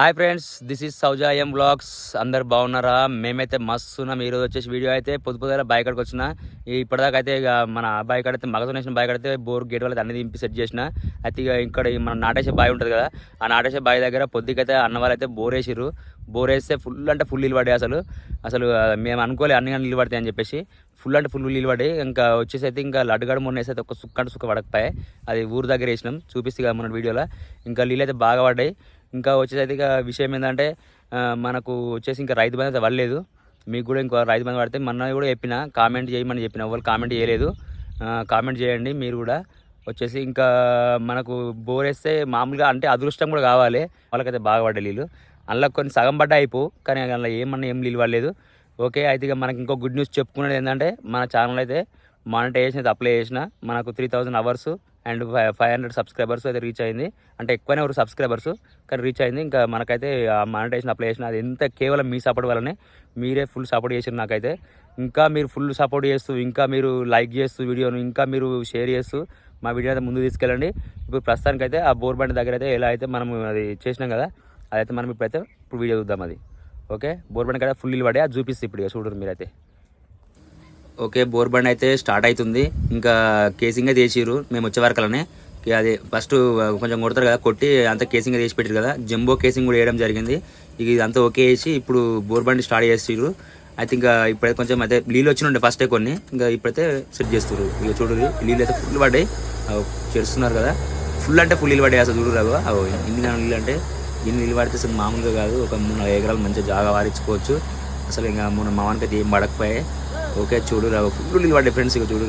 Hi friends this is సౌజాయం blogs అందరు బాగున్నారా? మేమైతే మస్తు ఉన్నాం. ఈరోజు వచ్చేసి వీడియో అయితే పొద్దు పొద్దుగా బాయ్ కాడికి వచ్చిన. ఇప్పటిదాకా అయితే ఇక మన బాయ్ కాడ అయితే మగతో వేసిన బాయ్ బోర్ గేట్ వాళ్ళకి అన్ని దింపి సెట్ చేసిన. అయితే ఇక ఇక్కడ మన నాటేసే బాయ్ ఉంటుంది కదా ఆ నాటేసే బాయ్ దగ్గర పొద్దుకైతే అన్న వాళ్ళు అయితే బోర్ వేసిర్రు. బోర్ వేస్తే ఫుల్ అంటే ఫుల్ నీళ్ళు అసలు. అసలు మేము అనుకోలే అన్ని కానీ నీళ్ళు పడతాయి అని చెప్పేసి. ఫుల్ అంటే ఫుల్ నీళ్ళు పడ్డాయి. ఇంకా వచ్చేసి అయితే ఇంకా లడ్డుగడ మొన్న వేసి అయితే ఒక సుక్క అంటే సుక్క పడకపోయాయి అది ఊరు దగ్గర వేసినాం. చూపిస్తే కదా మన వీడియోలో. ఇంకా నీళ్ళు అయితే బాగా పడ్డాయి. ఇంకా వచ్చేసి అయితే ఇక విషయం ఏంటంటే మనకు వచ్చేసి ఇంకా రైతు బంధు అయితే పడలేదు. మీకు కూడా ఇంకో రైతు బంధు పడితే మొన్న కూడా చెప్పిన కామెంట్ చేయమని చెప్పిన వాళ్ళు కామెంట్ చేయలేదు. కామెంట్ చేయండి మీరు కూడా. వచ్చేసి ఇంకా మనకు బోర్ వేస్తే మామూలుగా అంటే అదృష్టం కూడా కావాలి. వాళ్ళకైతే బాగా పడ్డ నీళ్ళు అందులో కొన్ని సగం పడ్డా అయిపో కానీ అందులో ఏమన్నా ఏం నీళ్ళు పడలేదు. ఓకే అయితే ఇక మనకి ఇంకో గుడ్ న్యూస్ చెప్పుకునేది ఏంటంటే మన ఛానల్ అయితే మానిటైజేషన్ అయితే అప్లై చేసిన మనకు three thousand hours and five five hundred subscribers అయితే రీచ్ అయింది. అంటే ఎక్కువనే ఎవరు సబ్స్క్రైబర్స్ కానీ రీచ్ అయింది. ఇంకా మనకైతే ఆ మానిటైజేషన్ అప్లై చేసిన అది ఎంత కేవలం మీ సపోర్ట్ వల్లనే మీరే ఫుల్ సపోర్ట్ చేసిన నాకైతే. ఇంకా మీరు ఫుల్ సపోర్ట్ చేస్తూ ఇంకా మీరు లైక్ చేస్తూ వీడియోను ఇంకా మీరు షేర్ చేస్తూ మా వీడియో అయితే ముందు తీసుకెళ్ళండి. ఇప్పుడు ప్రస్తుతానికి అయితే ఆ బోర్ బండి దగ్గర అయితే ఎలా అయితే మనం అది చేసినాం కదా అదైతే మనం ఇప్పుడైతే ఇప్పుడు వీడియో చూద్దాం అది. ఓకే బోర్ బండి కదా ఫుల్ నిలబడి అది చూపిస్తే ఇప్పుడు ఇక చూడరు మీరైతే. ఓకే బోర్ బండ్ అయితే స్టార్ట్ అవుతుంది. ఇంకా కేసింగ్ అయితే వేసిర్రు మేము వచ్చే వరకలనే అది ఫస్ట్ కొంచెం కొడతారు కదా కొట్టి అంతా కేసింగ్ అయితే వేసి పెట్టారు కదా. జంబో కేసింగ్ కూడా వేయడం జరిగింది. ఇక ఇదంతా ఓకే వేసి ఇప్పుడు బోర్ బండి స్టార్ట్ చేసిర్రు. అయితే ఇంకా ఇప్పుడైతే కొంచెం అయితే నీళ్ళు వచ్చినుండే ఫస్టే కొన్ని. ఇంకా ఇప్పుడైతే సెట్ చేస్తారు ఇక చూడు నీళ్ళు అయితే ఫుల్ పడ్డాయి. చేస్తున్నారు కదా. ఫుల్ అంటే ఫుల్ నీళ్ళు పడ్డాయి అసలు చూడు రావు అవి ఇన్ని నీళ్ళు అంటే ఇన్ని నీళ్ళు పడితే అసలు మామూలుగా కాదు. ఒక మూడు ఎకరాలు మంచిగా జాగా వారించుకోవచ్చు. అసలు ఇంకా మన మావానికి అయితే ఏం పడకపోయాయి ఓకే చూడు రావు ఫుల్ నీళ్ళు పడ్డాయి ఫ్రెండ్స్ ఇక చూడు